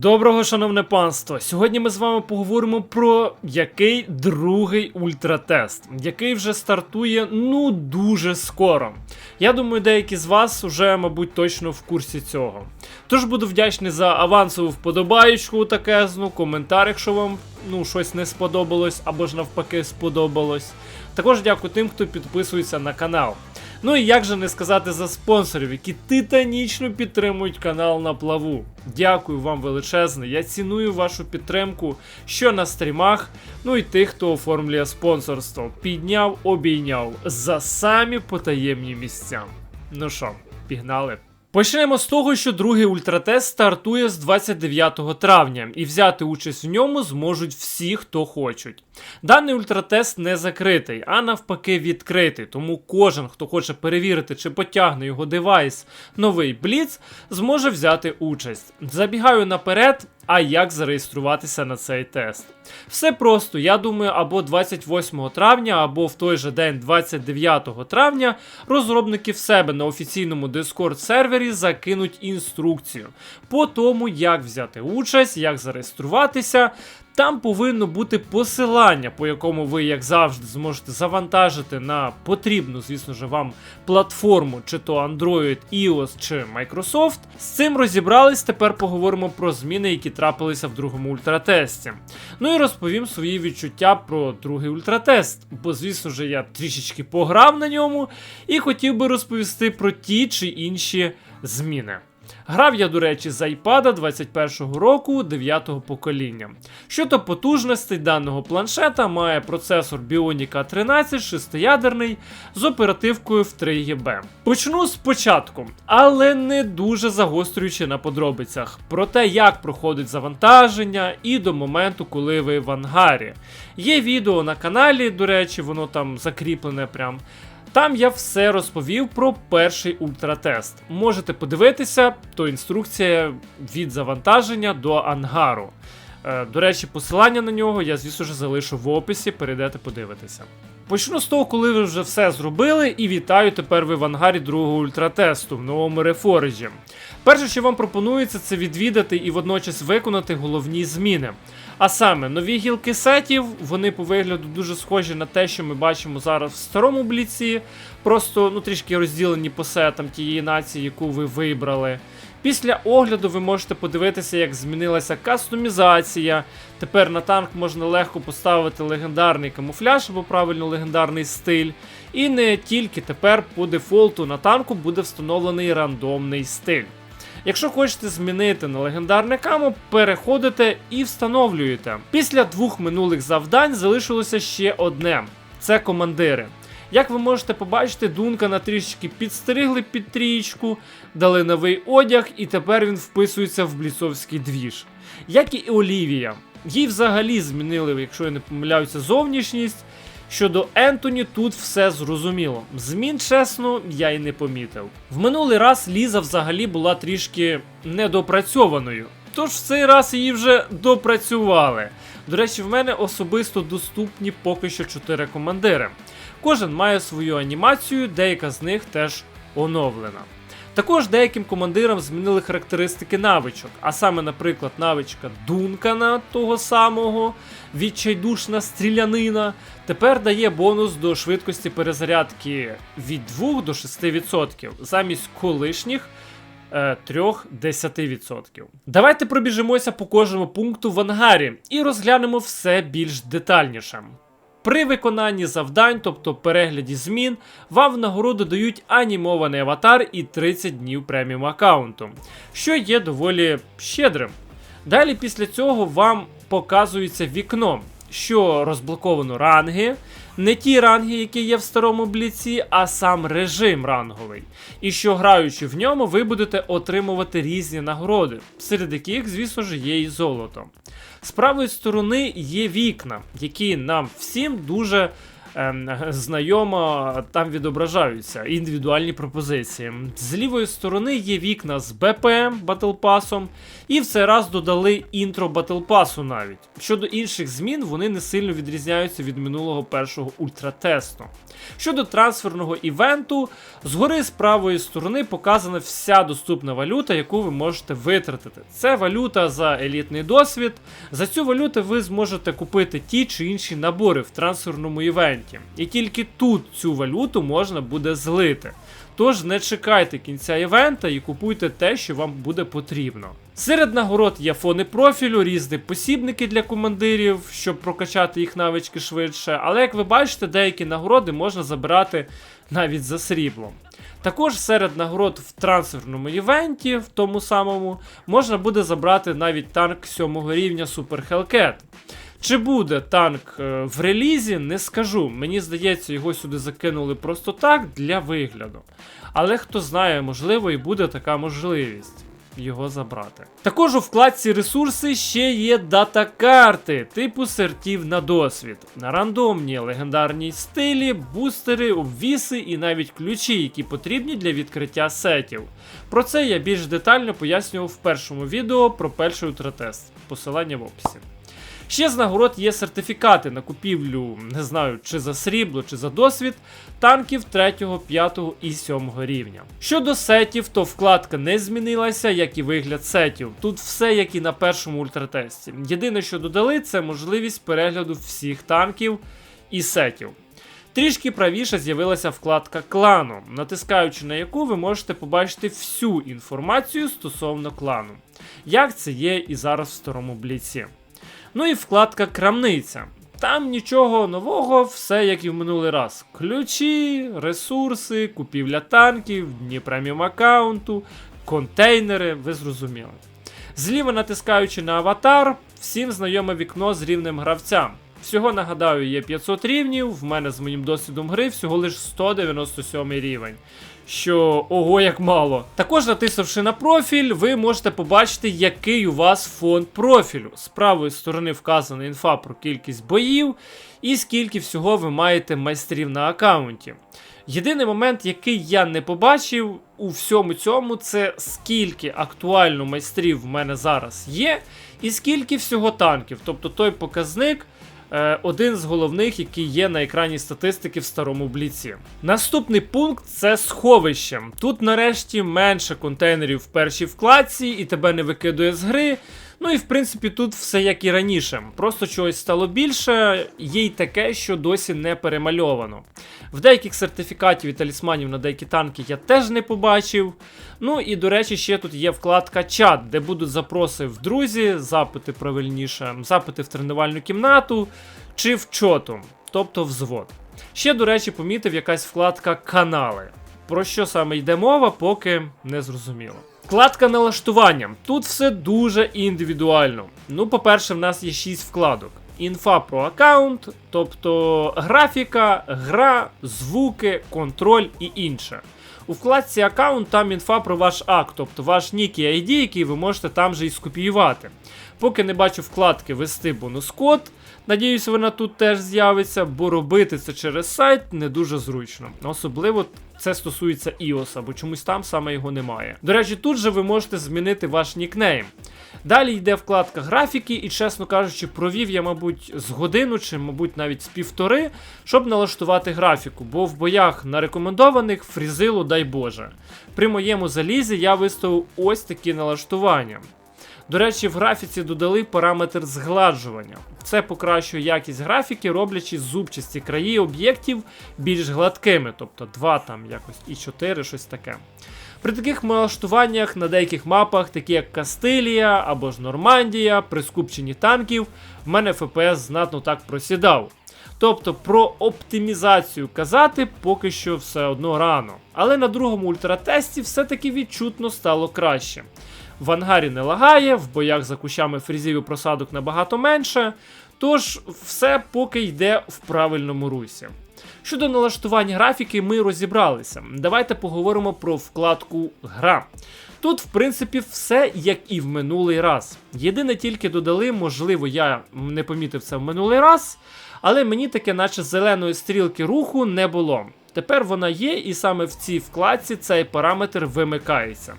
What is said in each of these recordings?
Доброго, шановне панство! Сьогодні ми з вами поговоримо про який другий ультратест, який вже стартує ну дуже скоро. Я думаю, деякі з вас вже, мабуть, точно в курсі цього. Тож буду вдячний за авансову вподобаєчку такезну, коментар, якщо вам ну, щось не сподобалось або ж навпаки сподобалось. Також дякую тим, хто підписується на канал. Ну і як же не сказати за спонсорів, які титанічно підтримують канал на плаву. Дякую вам величезне. Я ціную вашу підтримку, що на стрімах, ну і тих, хто оформлює спонсорство. Підняв, обійняв за самі потаємні місця. Ну що, пігнали. Почнемо з того, що другий ультратест стартує з 29 травня, і взяти участь в ньому зможуть всі, хто хочуть. Даний ультратест не закритий, а навпаки відкритий, тому кожен, хто хоче перевірити, чи потягне його девайс новий Бліц, зможе взяти участь. Забігаю наперед. А як зареєструватися на цей тест? Все просто, я думаю, або 28 травня, або в той же день, 29 травня, розробники в себе на офіційному Discord сервері закинуть інструкцію по тому, як взяти участь, як зареєструватися. Там повинно бути посилання, по якому ви, як завжди, зможете завантажити на потрібну, звісно ж, вам платформу, чи то Android, iOS чи Microsoft. З цим розібрались. Тепер поговоримо про зміни, які трапилися в другому ультратесті. Ну і розповім свої відчуття про другий ультратест, бо, звісно ж, я трішечки пограв на ньому і хотів би розповісти про ті чи інші зміни. Грав я, до речі, з iPad 21-го року 9-го покоління. Щодо потужностей даного планшета має процесор Bionic 13 шестиядерний з оперативкою в 3 ГБ. Почну спочатку, але не дуже загострюючи на подробицях про те, як проходить завантаження і до моменту, коли ви в ангарі. Є відео на каналі, до речі, воно там закріплене прям. Там я все розповів про перший ультратест. Можете подивитися, то інструкція від завантаження до ангару. Е, До речі, посилання на нього я, звісно ж, залишу в описі, перейдете подивитися. Почну з того, коли ви вже все зробили, і вітаю тепер ви в ангарі другого ультратесту в новому рефорежі. Перше, що вам пропонується, це відвідати і водночас виконати головні зміни. А саме, нові гілки сетів, вони по вигляду дуже схожі на те, що ми бачимо зараз в старому бліці, просто ну, трішки розділені по сетам тієї нації, яку ви вибрали. Після огляду ви можете подивитися, як змінилася кастомізація. Тепер на танк можна легко поставити легендарний камуфляж або правильно легендарний стиль. І не тільки тепер по дефолту на танку буде встановлений рандомний стиль. Якщо хочете змінити на легендарне камо, переходите і встановлюєте. Після двох минулих завдань залишилося ще одне: це командири. Як ви можете побачити, Дункана трішечки підстригли під трієчку, дали новий одяг, і тепер він вписується в бліцовський двіж. Як і Олівія. Їй взагалі змінили, якщо я не помиляюся, зовнішність. Щодо Ентоні, тут все зрозуміло. Змін, чесно, я й не помітив. В минулий раз Ліза взагалі була трішки недопрацьованою. Тож в цей раз її вже допрацювали. До речі, в мене особисто доступні поки що 4 командири. Кожен має свою анімацію, деяка з них теж оновлена. Також деяким командирам змінили характеристики навичок, а саме, наприклад, навичка Дункана того самого, відчайдушна стрілянина, тепер дає бонус до швидкості перезарядки від 2 до 6% замість колишніх. 3-10%. Давайте пробіжимося по кожному пункту в ангарі і розглянемо все більш детальніше. При виконанні завдань, тобто перегляді змін, вам в нагороду дають анімований аватар і 30 днів преміум аккаунту, що є доволі щедрим. Далі після цього вам показується вікно, що розблоковано ранги, не ті ранги, які є в старому бліці, а сам режим ранговий. І що граючи в ньому, ви будете отримувати різні нагороди, серед яких, звісно ж, є і золото. З правої сторони є вікна, які нам всім дуже ем, знайома, там відображаються індивідуальні пропозиції. З лівої сторони є вікна з БПМ Pass, і в цей раз додали інтро Pass навіть. Щодо інших змін, вони не сильно відрізняються від минулого першого ультратесту. Щодо трансферного івенту, згори з правої сторони показана вся доступна валюта, яку ви можете витратити. Це валюта за елітний досвід. За цю валюту ви зможете купити ті чи інші набори в трансферному івенті. І тільки тут цю валюту можна буде злити. Тож не чекайте кінця івента і купуйте те, що вам буде потрібно. Серед нагород є фони профілю, різні посібники для командирів, щоб прокачати їх навички швидше. Але як ви бачите, деякі нагороди можна забирати навіть за сріблом. Також серед нагород в трансферному івенті, в тому самому, можна буде забрати навіть танк 7 рівня Super Hellcat. Чи буде танк е, в релізі, не скажу. Мені здається, його сюди закинули просто так для вигляду. Але хто знає, можливо, і буде така можливість його забрати. Також у вкладці ресурси ще є дата-карти, типу сертів на досвід, на рандомні легендарні стилі, бустери, обвіси і навіть ключі, які потрібні для відкриття сетів. Про це я більш детально пояснював в першому відео про перший ультратест. Посилання в описі. Ще з нагород є сертифікати на купівлю, не знаю, чи за срібло, чи за досвід, танків 3, 5 і 7 рівня. Щодо сетів, то вкладка не змінилася, як і вигляд сетів. Тут все як і на першому ультратесті. Єдине, що додали, це можливість перегляду всіх танків і сетів. Трішки правіше з'явилася вкладка клану, натискаючи на яку ви можете побачити всю інформацію стосовно клану, як це є і зараз в старому бліці. Ну і вкладка крамниця. Там нічого нового, все як і в минулий раз. Ключі, ресурси, купівля танків, дні преміум аккаунту, контейнери, ви зрозуміли. Зліва натискаючи на аватар, всім знайоме вікно з рівнем гравця. Всього нагадаю, є 500 рівнів, в мене з моїм досвідом гри всього лише 197 рівень. Що ого, як мало. Також натиснувши на профіль, ви можете побачити, який у вас фонд профілю. З правої сторони вказана інфа про кількість боїв і скільки всього ви маєте майстрів на аккаунті. Єдиний момент, який я не побачив у всьому цьому, це скільки актуально майстрів в мене зараз є, і скільки всього танків. Тобто той показник. Е, Один з головних, який є на екрані статистики в старому бліці. Наступний пункт це сховище. Тут нарешті менше контейнерів в першій вкладці і тебе не викидує з гри. Ну і в принципі тут все як і раніше. Просто чогось стало більше, є й таке, що досі не перемальовано. В деяких сертифікатів і талісманів на деякі танки я теж не побачив. Ну і до речі, ще тут є вкладка чат, де будуть запроси в друзі, запити правильніше, запити в тренувальну кімнату чи в чоту, тобто взвод. Ще, до речі, помітив якась вкладка канали. Про що саме йде мова, поки не зрозуміло. Вкладка налаштування. Тут все дуже індивідуально. Ну, по-перше, в нас є 6 вкладок. Інфа про аккаунт, тобто графіка, гра, звуки, контроль і інше. У вкладці аккаунт там інфа про ваш акт, тобто ваш нік і ID, який ви можете там же і скопіювати. Поки не бачу вкладки вести бонус-код, надіюсь, вона тут теж з'явиться, бо робити це через сайт не дуже зручно. Особливо це стосується iOS, бо чомусь там саме його немає. До речі, тут же ви можете змінити ваш нікнейм. Далі йде вкладка графіки, і, чесно кажучи, провів я, мабуть, з годину чи, мабуть, навіть з півтори, щоб налаштувати графіку, бо в боях на рекомендованих фрізило, дай Боже. При моєму залізі я виставив ось такі налаштування. До речі, в графіці додали параметр згладжування. Це покращує якість графіки, роблячи зубчасті краї об'єктів більш гладкими, тобто 2 там якось і 4, щось таке. При таких налаштуваннях на деяких мапах, такі як Кастилія або ж Нормандія, при скупченні танків, в мене ФПС знатно так просідав. Тобто про оптимізацію казати поки що все одно рано. Але на другому ультратесті все-таки відчутно стало краще. В ангарі не лагає, в боях за кущами фрізів і просадок набагато менше. Тож все поки йде в правильному русі. Щодо налаштування графіки, ми розібралися. Давайте поговоримо про вкладку Гра. Тут, в принципі, все як і в минулий раз. Єдине тільки додали, можливо, я не помітив це в минулий раз, але мені таке, наче зеленої стрілки руху, не було. Тепер вона є, і саме в цій вкладці цей параметр вимикається.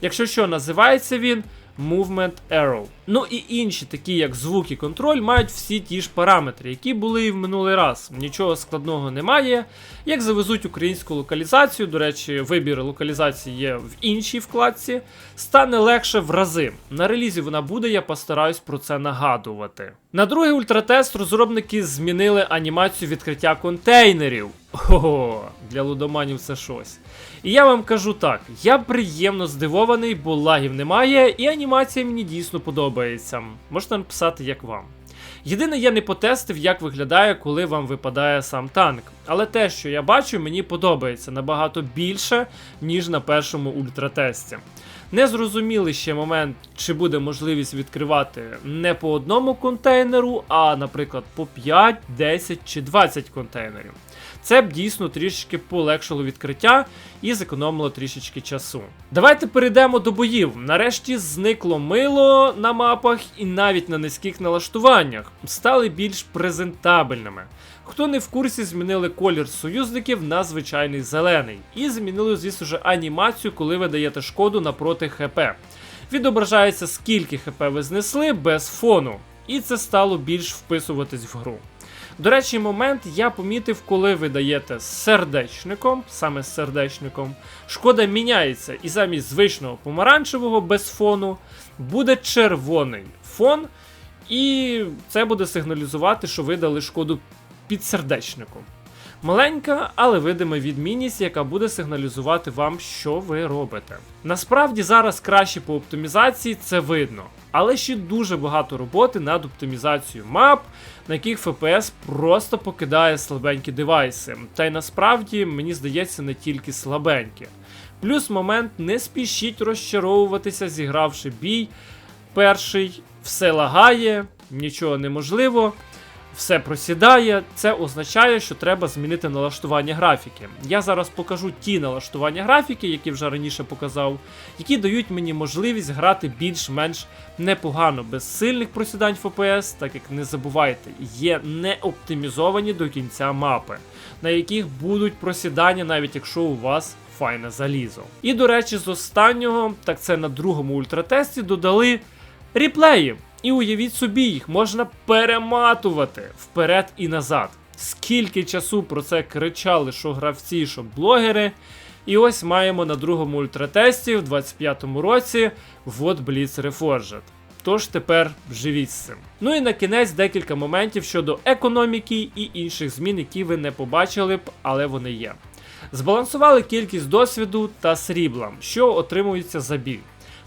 Якщо що, називається він Movement Arrow. Ну і інші, такі як звук і контроль, мають всі ті ж параметри, які були і в минулий раз. Нічого складного немає. Як завезуть українську локалізацію, до речі, вибір локалізації є в іншій вкладці, стане легше в рази. На релізі вона буде, я постараюсь про це нагадувати. На другий ультратест розробники змінили анімацію відкриття контейнерів. Ого, для лудоманів це щось. І я вам кажу так: я приємно здивований, бо лагів немає, і анімація мені дійсно подобається. Можете написати, як вам. Єдине, я не потестив, як виглядає, коли вам випадає сам танк. Але те, що я бачу, мені подобається набагато більше, ніж на першому ультратесті. Не зрозуміли ще момент, чи буде можливість відкривати не по одному контейнеру, а, наприклад, по 5, 10 чи 20 контейнерів. Це б дійсно трішечки полегшило відкриття і зекономило трішечки часу. Давайте перейдемо до боїв. Нарешті зникло мило на мапах і навіть на низьких налаштуваннях стали більш презентабельними. Хто не в курсі, змінили колір союзників на звичайний зелений. І змінили, звісно ж, анімацію, коли ви даєте шкоду напроти ХП. Відображається, скільки ХП ви знесли без фону. І це стало більш вписуватись в гру. До речі, момент я помітив, коли ви даєте сердечником, саме сердечником, шкода міняється, і замість звичного помаранчевого без фону буде червоний фон, і це буде сигналізувати, що ви дали шкоду під сердечником. Маленька, але видима відмінність, яка буде сигналізувати вам, що ви робите. Насправді зараз краще по оптимізації це видно, але ще дуже багато роботи над оптимізацією мап, на яких FPS просто покидає слабенькі девайси. Та й насправді, мені здається, не тільки слабенькі. Плюс момент не спішіть розчаровуватися, зігравши бій. Перший все лагає, нічого неможливо все просідає, це означає, що треба змінити налаштування графіки. Я зараз покажу ті налаштування графіки, які вже раніше показав, які дають мені можливість грати більш-менш непогано, без сильних просідань FPS, так як не забувайте, є не оптимізовані до кінця мапи, на яких будуть просідання, навіть якщо у вас файне залізо. І до речі, з останнього, так це на другому ультратесті, додали ріплеї. І уявіть собі, їх можна перематувати вперед і назад. Скільки часу про це кричали, що гравці, що блогери. І ось маємо на другому ультратесті в 25-му році вот Blitz Reforged. Тож тепер живіть з цим. Ну і на кінець декілька моментів щодо економіки і інших змін, які ви не побачили б, але вони є. Збалансували кількість досвіду та срібла, що отримується за бій.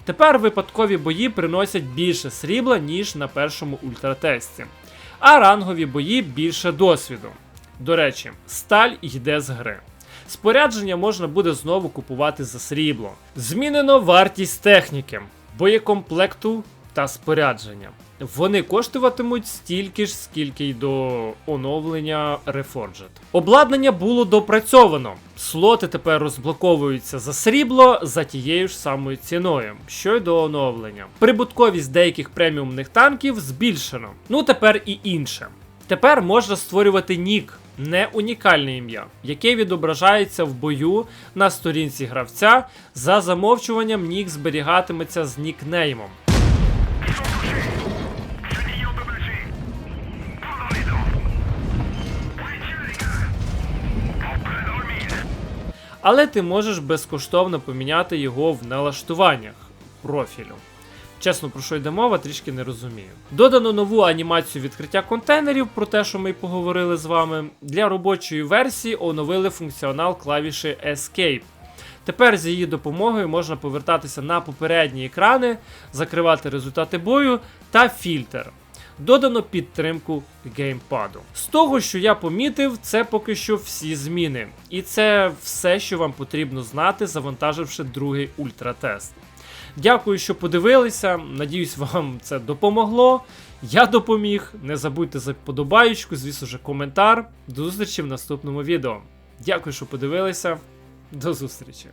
Тепер випадкові бої приносять більше срібла, ніж на першому ультратесті, а рангові бої більше досвіду. До речі, сталь йде з гри. Спорядження можна буде знову купувати за срібло. Змінено вартість техніки, боєкомплекту та спорядження. Вони коштуватимуть стільки ж, скільки й до оновлення Reforged. Обладнання було допрацьовано. Слоти тепер розблоковуються за срібло за тією ж самою ціною, що й до оновлення. Прибутковість деяких преміумних танків збільшено. Ну тепер і інше. Тепер можна створювати нік, не унікальне ім'я, яке відображається в бою на сторінці гравця. За замовчуванням нік зберігатиметься з нікнеймом. Але ти можеш безкоштовно поміняти його в налаштуваннях профілю. Чесно, про що йде мова, трішки не розумію. Додано нову анімацію відкриття контейнерів, про те, що ми поговорили з вами. Для робочої версії оновили функціонал клавіші Escape. Тепер з її допомогою можна повертатися на попередні екрани, закривати результати бою та фільтр. Додано підтримку геймпаду. З того, що я помітив, це поки що всі зміни. І це все, що вам потрібно знати, завантаживши другий ультратест. Дякую, що подивилися. Надіюсь, вам це допомогло. Я допоміг. Не забудьте за подобаючку, звісно ж, коментар. До зустрічі в наступному відео. Дякую, що подивилися. До зустрічі.